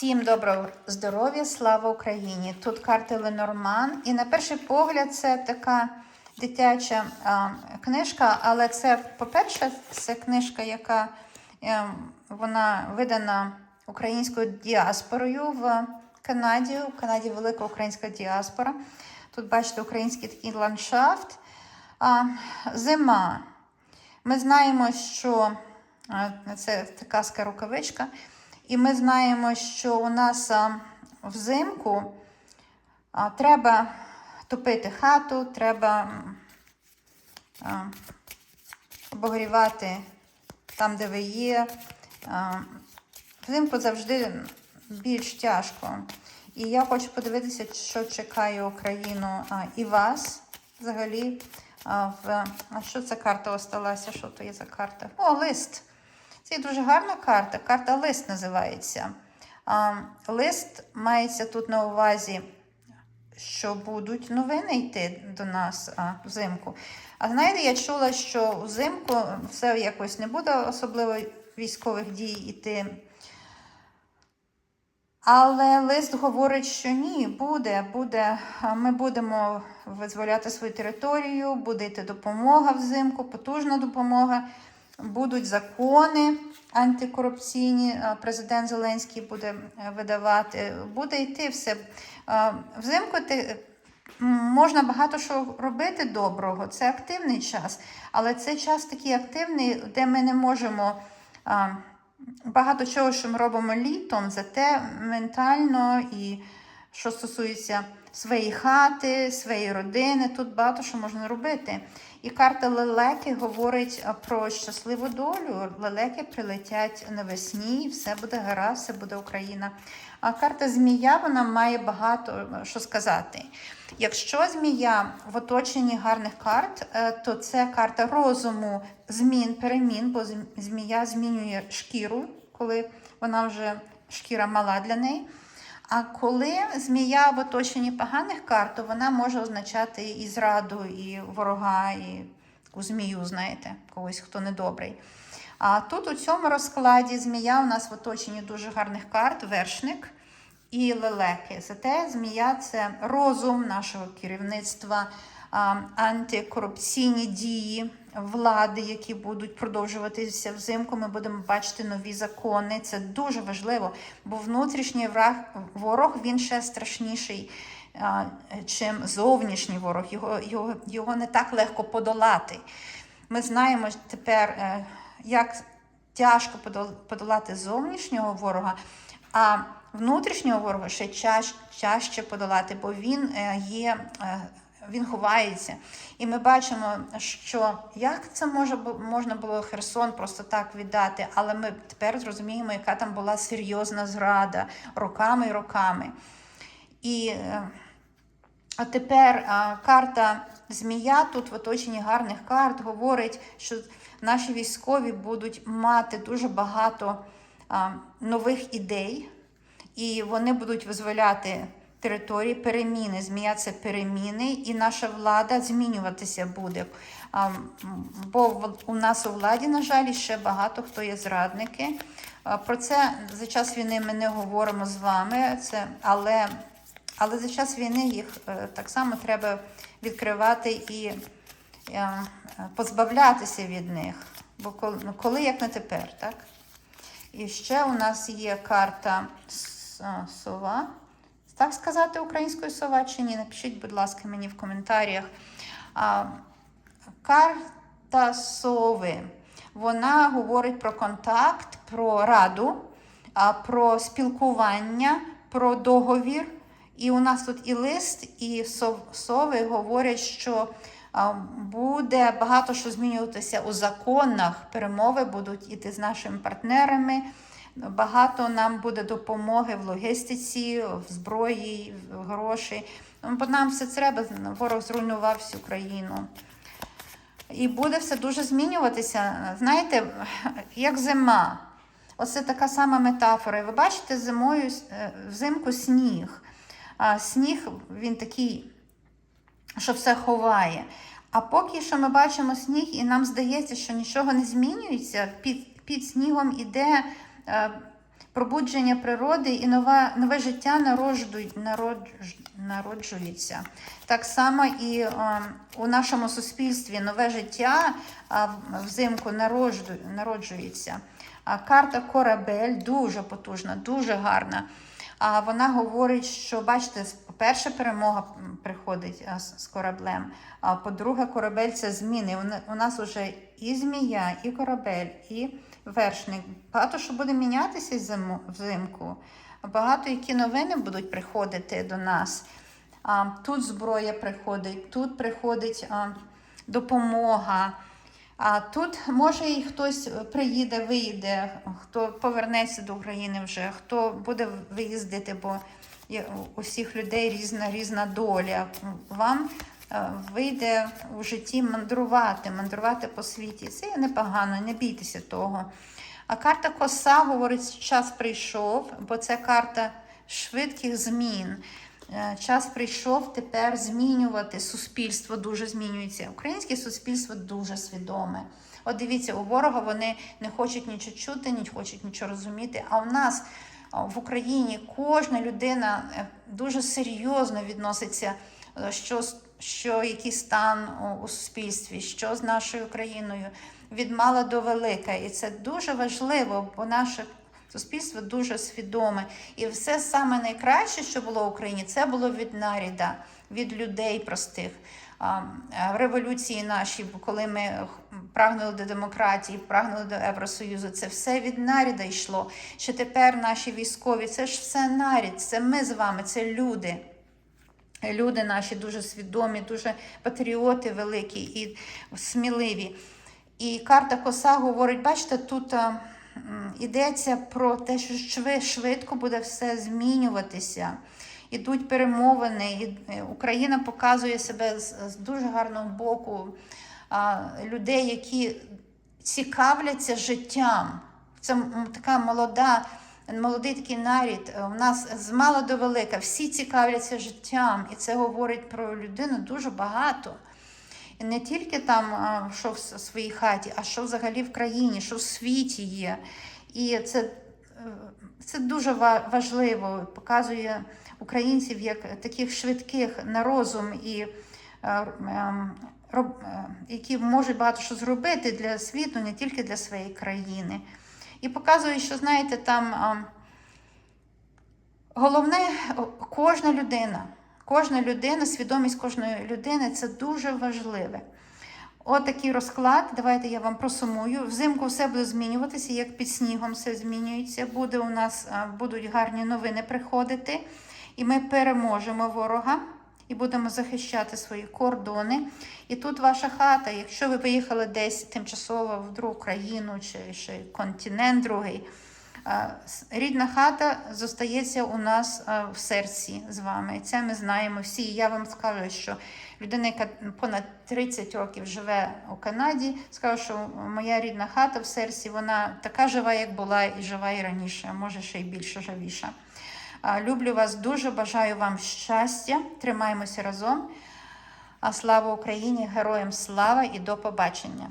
Всім доброго здоров'я, слава Україні! Тут карти Ленорман. І на перший погляд це така дитяча а, книжка, але це, по-перше, це книжка, яка е, вона видана українською діаспорою в Канаді. У Канаді велика українська діаспора. Тут бачите український такий ландшафт. А, зима. Ми знаємо, що це така рукавичка. І ми знаємо, що у нас взимку треба топити хату, треба обогрівати там, де ви є. Взимку завжди більш тяжко. І я хочу подивитися, що чекає Україну і вас взагалі. В... а що це карта осталася? Що то є за карта? О, лист. Це дуже гарна карта. Карта лист називається. А, лист мається тут на увазі, що будуть новини йти до нас а, взимку. А знаєте, я чула, що взимку все якось не буде особливо військових дій йти. Але лист говорить, що ні, буде, буде. Ми будемо визволяти свою територію, буде йти допомога взимку, потужна допомога. Будуть закони антикорупційні, президент Зеленський буде е, видавати, буде йти все. Взимку ти, можна багато що робити доброго, це активний час, але це час такий активний, де ми не можемо багато чого, що ми робимо літом, зате ментально і що стосується своєї хати, своєї родини, тут багато що можна робити. І карта лелеки говорить про щасливу долю. Лелеки прилетять навесні, все буде гаразд, все буде Україна. А карта змія вона має багато е, що сказати. Якщо змія в оточенні гарних карт, е, то це карта розуму, змін, перемін, бо змія змінює шкіру, коли вона вже шкіра мала для неї. А коли змія в оточенні поганих карт, то вона може означати і зраду, і ворога, і таку змію, знаєте, когось, хто недобрий. А тут у цьому розкладі змія у нас в оточенні дуже гарних карт, вершник і лелеки. Зате змія це розум нашого керівництва, антикорупційні дії влади, які будуть продовжуватися взимку. Ми будемо бачити нові закони. Це дуже важливо, бо внутрішній ворог він ще страшніший. Чим зовнішній ворог, його, його, його не так легко подолати. Ми знаємо тепер, е, як тяжко подолати зовнішнього ворога, а внутрішнього ворога ще чаще, чаще подолати, бо він е, є, е, він ховається. І ми бачимо, що як це може, можна було Херсон просто так віддати, але ми тепер зрозуміємо, яка там була серйозна зрада роками і роками. І е, а тепер а, карта Змія тут в оточенні гарних карт говорить, що наші військові будуть мати дуже багато а, нових ідей, і вони будуть визволяти території, переміни. Змія це переміни, і наша влада змінюватися буде. Бо у нас у владі, на жаль, ще багато хто є зрадники. Про це за час війни ми не говоримо з вами, це, але але за час війни їх е, так само треба відкривати і е, позбавлятися від них. Бо ну, коли як не тепер, так? І ще у нас є карта сова. Так сказати українською сова чи ні? Напишіть, будь ласка, мені в коментарях. Карта сови. Вона говорить про контакт, про раду, про спілкування, про договір. І у нас тут і лист, і сови говорять, що буде багато що змінюватися у законах. Перемови будуть іти з нашими партнерами. Багато нам буде допомоги в логістиці, в зброї, в гроші. Ну, Бо нам все треба. Ворог зруйнував всю країну. І буде все дуже змінюватися. Знаєте, як зима. Оце така сама метафора. Ви бачите зимою е, взимку сніг. А сніг він такий, що все ховає. А поки що ми бачимо сніг, і нам здається, що нічого не змінюється. Під, під снігом іде пробудження природи і нове, нове життя народжують, народж, народжується. Так само і е, у нашому суспільстві нове життя е, взимку народжу, народжується. Карта корабель дуже потужна, дуже гарна. А вона говорить, що бачите, перша перемога приходить з кораблем. А по-друге, корабель це зміни. У нас вже і змія, і корабель, і вершник. Багато що буде мінятися взимку. Багато які новини будуть приходити до нас. Тут зброя приходить, тут приходить допомога. А тут може і хтось приїде, виїде, хто повернеться до України вже, хто буде виїздити, бо є у всіх людей різна різна доля. Вам е, вийде у житті мандрувати, мандрувати по світі. Це непогано, не бійтеся того. А карта коса говорить, час прийшов, бо це карта швидких змін. Е, Час прийшов тепер змінювати. Суспільство дуже змінюється. Українське суспільство дуже свідоме. От дивіться, у ворога вони не хочуть нічого чути, не хочуть нічого розуміти. А в нас в Україні кожна людина е, дуже серйозно відноситься, е, що, що який стан у- суспільстві, що з нашою країною від мала до велика. І це дуже важливо, бо наше суспільство дуже свідоме. І все саме найкраще, що було в Україні, це було від наріда, від людей простих. Е, революції наші, коли ми прагнули до демократії, прагнули до Євросоюзу, це все від наріда йшло. Що тепер наші військові, це ж все нарід, це ми з вами, це люди. Люди наші дуже свідомі, дуже патріоти великі і сміливі. І карта коса говорить: бачите, тут а, м, йдеться про те, що швидко буде все змінюватися. Ідуть перемовини, і е, Україна показує себе з, дуже гарного боку людей, які цікавляться життям. Це така молода, молодий такий нарід. У нас з мала до велика всі цікавляться життям, і це говорить про людину дуже багато. І не тільки там, що в своїй хаті, а що взагалі в країні, що в світі є. І це, е, це дуже важливо, показує українців як таких швидких на розум і е, ем, е, які можуть багато що зробити для світу, не тільки для своєї країни. І показує, що знаєте, там головне кожна людина, кожна людина, свідомість кожної людини це дуже важливе. От розклад. Давайте я вам просумую. Взимку все буде змінюватися, як під снігом все змінюється. Буде у нас будуть гарні новини приходити, і ми переможемо ворога і будемо захищати свої кордони. І тут ваша хата. Якщо ви поїхали десь тимчасово в другу країну чи ще континент другий. Рідна хата зостається у нас в серці з вами. Це ми знаємо всі. І я вам скажу, що людина, яка понад 30 років живе у Канаді, скаже, що моя рідна хата в серці, вона така жива, як була, і жива і раніше, може ще й більше живіша. Люблю вас дуже, бажаю вам щастя. Тримаємося разом. А слава Україні! Героям слава і до побачення!